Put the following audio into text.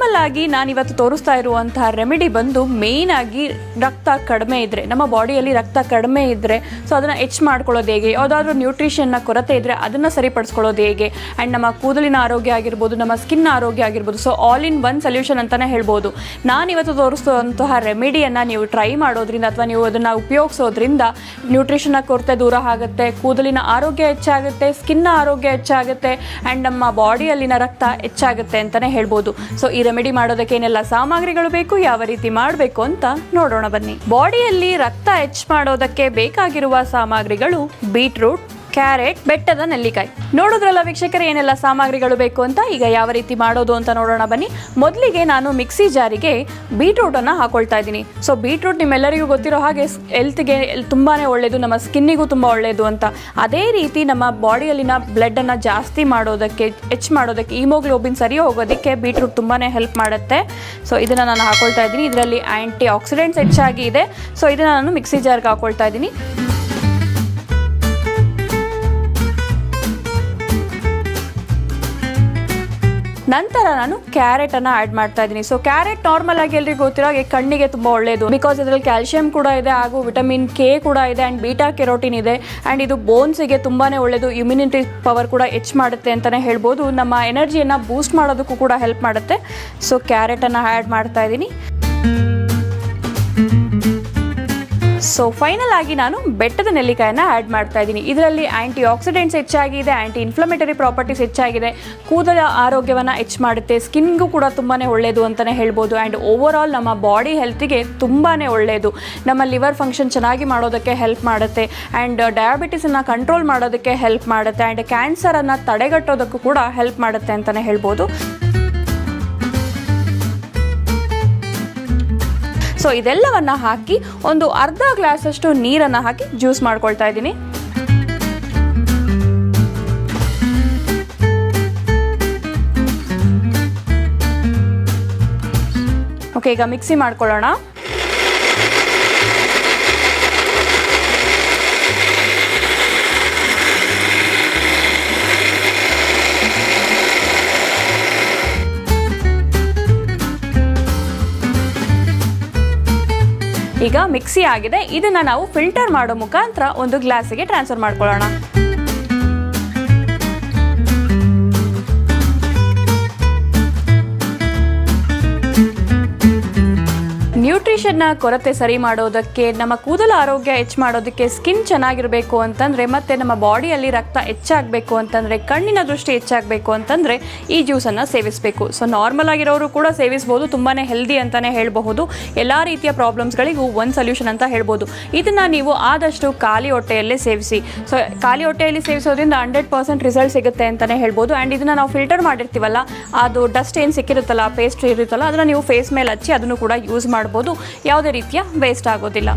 Normal ಆಗಿ ನಾನು ಇವತ್ತು ತೋರಿಸ್ತಾ ಇರುವಂತಹ ರೆಮಿಡಿ ಬಂದು ಮೇಯ್ನ್ ಆಗಿ ರಕ್ತ ಕಡಿಮೆ ಇದ್ರೆ, ನಮ್ಮ ಬಾಡಿಯಲ್ಲಿ ರಕ್ತ ಕಡಿಮೆ ಇದ್ದರೆ ಸೊ ಅದನ್ನು ಹೆಚ್ಚು ಮಾಡ್ಕೊಳ್ಳೋದು ಹೇಗೆ? ಯಾವುದಾದ್ರೂ ನ್ಯೂಟ್ರಿಷನ್ನ ಕೊರತೆ ಇದ್ದರೆ ಅದನ್ನು ಸರಿಪಡಿಸ್ಕೊಳ್ಳೋದು ಹೇಗೆ? ಆ್ಯಂಡ್ ನಮ್ಮ ಕೂದಲಿನ ಆರೋಗ್ಯ ಆಗಿರ್ಬೋದು, ನಮ್ಮ ಸ್ಕಿನ್ ಆರೋಗ್ಯ ಆಗಿರ್ಬೋದು so all in one solution ಅಂತಲೇ ಹೇಳ್ಬೋದು. ನಾನು ಇವತ್ತು ತೋರಿಸುವಂತಹ ರೆಮಿಡಿಯನ್ನು ನೀವು ಟ್ರೈ ಮಾಡೋದ್ರಿಂದ ಅಥವಾ ನೀವು ಅದನ್ನು ಉಪಯೋಗಿಸೋದ್ರಿಂದ ನ್ಯೂಟ್ರಿಷನ್ನ ಕೊರತೆ ದೂರ ಆಗುತ್ತೆ, ಕೂದಲಿನ ಆರೋಗ್ಯ ಹೆಚ್ಚಾಗುತ್ತೆ ಸ್ಕಿನ್ನ ಆರೋಗ್ಯ ಹೆಚ್ಚಾಗುತ್ತೆ ಆ್ಯಂಡ್ ನಮ್ಮ ಬಾಡಿಯಲ್ಲಿನ ರಕ್ತ ಹೆಚ್ಚಾಗುತ್ತೆ ಅಂತಲೇ ಹೇಳ್ಬೋದು. ಸೊ ಈ ರೆಮಿಡಿ ಮಾಡೋದಕ್ಕೆ ಏನೆಲ್ಲ ಸಾಮಗ್ರಿಗಳು ಬೇಕು, ಯಾವ ರೀತಿ ಮಾಡಬೇಕು ಅಂತ ನೋಡೋಣ ಬನ್ನಿ. ಬಾಡಿಯಲ್ಲಿ ರಕ್ತ ಹೆಚ್ಚು ಮಾಡೋದಕ್ಕೆ ಬೇಕಾಗಿರುವ ಸಾಮಗ್ರಿಗಳು ಬೀಟ್ರೂಟ್ ಕ್ಯಾರೆಟ್, ಬೆಟ್ಟದ ನೆಲ್ಲಿಕಾಯಿ. ನೋಡೋದ್ರಲ್ಲ ವೀಕ್ಷಕರು, ಏನೆಲ್ಲ ಸಾಮಗ್ರಿಗಳು ಬೇಕು ಅಂತ? ಈಗ ಯಾವ ರೀತಿ ಮಾಡೋದು ಅಂತ ನೋಡೋಣ ಬನ್ನಿ. ಮೊದಲಿಗೆ ನಾನು ಮಿಕ್ಸಿ ಜಾರಿಗೆ ಬೀಟ್ರೂಟನ್ನು ಹಾಕೊಳ್ತಾ ಇದ್ದೀನಿ. ಸೊ ಬೀಟ್ರೂಟ್ ನಿಮ್ಮೆಲ್ಲರಿಗೂ ಗೊತ್ತಿರೋ ಹಾಗೆ ಹೆಲ್ತ್ಗೆ ತುಂಬಾ ಒಳ್ಳೆಯದು ನಮ್ಮ ಸ್ಕಿನ್ನಿಗೂ ತುಂಬ ಒಳ್ಳೆಯದು ಅಂತ. ಅದೇ ರೀತಿ ನಮ್ಮ ಬಾಡಿಯಲ್ಲಿನ ಬ್ಲಡ್ಡನ್ನು ಜಾಸ್ತಿ ಮಾಡೋದಕ್ಕೆ, ಹೆಚ್ಚು ಮಾಡೋದಕ್ಕೆ ಈಮೋಗ್ಲೋಬಿನ್ ಸರಿ ಹೋಗೋದಕ್ಕೆ ಬೀಟ್ರೂಟ್ ತುಂಬಾ ಹೆಲ್ಪ್ ಮಾಡುತ್ತೆ. ಸೊ ಇದನ್ನು ನಾನು ಹಾಕೊಳ್ತಾ ಇದ್ದೀನಿ. ಇದರಲ್ಲಿ ಆ್ಯಂಟಿ ಆಕ್ಸಿಡೆಂಟ್ಸ್ ಹೆಚ್ಚಾಗಿ ಇದೆ. ಸೊ ಇದನ್ನು ನಾನು ಮಿಕ್ಸಿ ಜಾರ್ಗೆ ಹಾಕೊಳ್ತಾ ಇದ್ದೀನಿ. ನಂತರ ನಾನು ಕ್ಯಾರೆಟ್ ಅನ್ನ ಆಡ್ ಮಾಡ್ತಾ ಇದ್ದೀನಿ. ಸೊ ಕ್ಯಾರೆಟ್ ನಾರ್ಮಲ್ ಆಗಿ ಎಲ್ರಿಗೂ ಗೊತ್ತಿರೋ ಹಾಗೆ ಕಣ್ಣಿಗೆ ತುಂಬಾ ಒಳ್ಳೆಯದು ಬಿಕಾಸ್ ಇದ್ರಲ್ಲಿ ಕ್ಯಾಲ್ಸಿಯಂ ಕೂಡ ಇದೆ, ಹಾಗೂ ವಿಟಮಿನ್ ಕೆ ಕೂಡ ಇದೆ ಅಂಡ್ ಬೀಟಾ ಕೆರೋಟಿನ್ ಇದೆ. ಅಂಡ್ ಇದು ಬೋನ್ಸಿಗೆ ತುಂಬಾನೇ ಒಳ್ಳೇದು. ಇಮ್ಯುನಿಟಿ ಪವರ್ ಕೂಡ ಹೆಚ್ಚು ಮಾಡುತ್ತೆ ಅಂತಾನೆ ಹೇಳ್ಬೋದು. ನಮ್ಮ ಎನರ್ಜಿಯನ್ನು ಬೂಸ್ಟ್ ಮಾಡೋದಕ್ಕೂ ಕೂಡ ಹೆಲ್ಪ್ ಮಾಡುತ್ತೆ. ಸೊ ಕ್ಯಾರೆಟ್ ಅನ್ನ ಆ್ಯಡ್ ಮಾಡ್ತಾ ಇದ್ದೀನಿ. ಸೊ ಫೈನಲ್ ಆಗಿ ನಾನು ಬೆಟ್ಟದ ನೆಲ್ಲಿಕಾಯನ್ನ ಆ್ಯಡ್ ಮಾಡ್ತಾ ಇದ್ದೀನಿ. ಇದರಲ್ಲಿ ಆ್ಯಂಟಿ ಆಕ್ಸಿಡೆಂಟ್ಸ್ ಹೆಚ್ಚಾಗಿದೆ ಆ್ಯಂಟಿ ಇನ್ಫ್ಲಮೇಟರಿ ಪ್ರಾಪರ್ಟೀಸ್ ಹೆಚ್ಚಾಗಿದೆ. ಕೂದಲ ಆರೋಗ್ಯವನ್ನು ಹೆಚ್ಚು ಮಾಡುತ್ತೆ. ಸ್ಕಿನ್ಗೂ ಕೂಡ ತುಂಬಾ ಒಳ್ಳೆಯದು ಅಂತಲೇ ಹೇಳ್ಬೋದು. ಆ್ಯಂಡ್ ಓವರ್ ಆಲ್ ನಮ್ಮ ಬಾಡಿ ಹೆಲ್ತಿಗೆ ತುಂಬಾ ಒಳ್ಳೆಯದು ನಮ್ಮ ಲಿವರ್ ಫಂಕ್ಷನ್ ಚೆನ್ನಾಗಿ ಮಾಡೋದಕ್ಕೆ ಹೆಲ್ಪ್ ಮಾಡುತ್ತೆ. ಆ್ಯಂಡ್ ಡಯಾಬಿಟಿಸನ್ನು ಕಂಟ್ರೋಲ್ ಮಾಡೋದಕ್ಕೆ ಹೆಲ್ಪ್ ಮಾಡುತ್ತೆ. ಆ್ಯಂಡ್ ಕ್ಯಾನ್ಸರನ್ನು ತಡೆಗಟ್ಟೋದಕ್ಕೂ ಕೂಡ ಹೆಲ್ಪ್ ಮಾಡುತ್ತೆ ಅಂತಲೇ ಹೇಳ್ಬೋದು. ಸೊ ಇದೆಲ್ಲವನ್ನ ಹಾಕಿ ಒಂದು ಅರ್ಧ ಗ್ಲಾಸಷ್ಟು ನೀರನ್ನು ಹಾಕಿ ಜ್ಯೂಸ್ ಮಾಡ್ಕೊಳ್ತಾ ಇದ್ದೀನಿ. ಓಕೆ ಈಗ ಮಿಕ್ಸಿ ಮಾಡ್ಕೊಳ್ಳೋಣ. ಈಗ ಮಿಕ್ಸಿ ಆಗಿದೆ. ಇದನ್ನ ನಾವು ಫಿಲ್ಟರ್ ಮಾಡೋ ಮುಖಾಂತರ ಒಂದು ಗ್ಲಾಸಿಗೆ ಟ್ರಾನ್ಸ್ಫರ್ ಮಾಡ್ಕೊಳ್ಳೋಣ. ನ್ಯೂಟ್ರಿಷನ್ನ ಕೊರತೆ ಸರಿ ಮಾಡೋದಕ್ಕೆ, ನಮ್ಮ ಕೂದಲ ಆರೋಗ್ಯ ಹೆಚ್ಚು ಮಾಡೋದಕ್ಕೆ ಸ್ಕಿನ್ ಚೆನ್ನಾಗಿರಬೇಕು ಅಂತಂದರೆ, ಮತ್ತು ನಮ್ಮ ಬಾಡಿಯಲ್ಲಿ ರಕ್ತ ಹೆಚ್ಚಾಗಬೇಕು ಅಂತಂದರೆ, ಕಣ್ಣಿನ ದೃಷ್ಟಿ ಹೆಚ್ಚಾಗಬೇಕು ಅಂತಂದರೆ ಈ ಜ್ಯೂಸನ್ನು ಸೇವಿಸಬೇಕು. ಸೊ ನಾರ್ಮಲ್ ಆಗಿರೋರು ಕೂಡ ಸೇವಿಸ್ಬೋದು ತುಂಬಾ ಹೆಲ್ದಿ ಅಂತಲೇ ಹೇಳಬಹುದು. ಎಲ್ಲ ರೀತಿಯ ಪ್ರಾಬ್ಲಮ್ಸ್ಗಳಿಗೂ ಒಂದು ಸೊಲ್ಯೂಷನ್ ಅಂತ ಹೇಳ್ಬೋದು. ಇದನ್ನು ನೀವು ಆದಷ್ಟು ಖಾಲಿ ಹೊಟ್ಟೆಯಲ್ಲೇ ಸೇವಿಸಿ. ಸೊ ಖಾಲಿ ಹೊಟ್ಟೆಯಲ್ಲಿ ಸೇವಿಸೋದ್ರಿಂದ ಹಂಡ್ರೆಡ್ ಪರ್ಸೆಂಟ್ ರಿಸಲ್ಟ್ ಸಿಗುತ್ತೆ ಅಂತಲೇ ಹೇಳ್ಬೋದು. ಆ್ಯಂಡ್ ಇದನ್ನು ನಾವು ಫಿಲ್ಟರ್ ಮಾಡಿರ್ತೀವಲ್ಲ, ಅದು ಡಸ್ಟ್ ಏನು ಸಿಕ್ಕಿರುತ್ತಲ್ಲ ಪೇಸ್ಟ್ ಇರುತ್ತಲ್ಲ, ಅದನ್ನು ನೀವು ಫೇಸ್ ಮೇಲೆ ಹಚ್ಚಿ ಅದನ್ನು ಕೂಡ ಯೂಸ್ ಮಾಡ್ಬೋದು. ಯಾವುದೇ ರೀತಿಯ ವೇಸ್ಟ್ ಆಗೋದಿಲ್ಲ.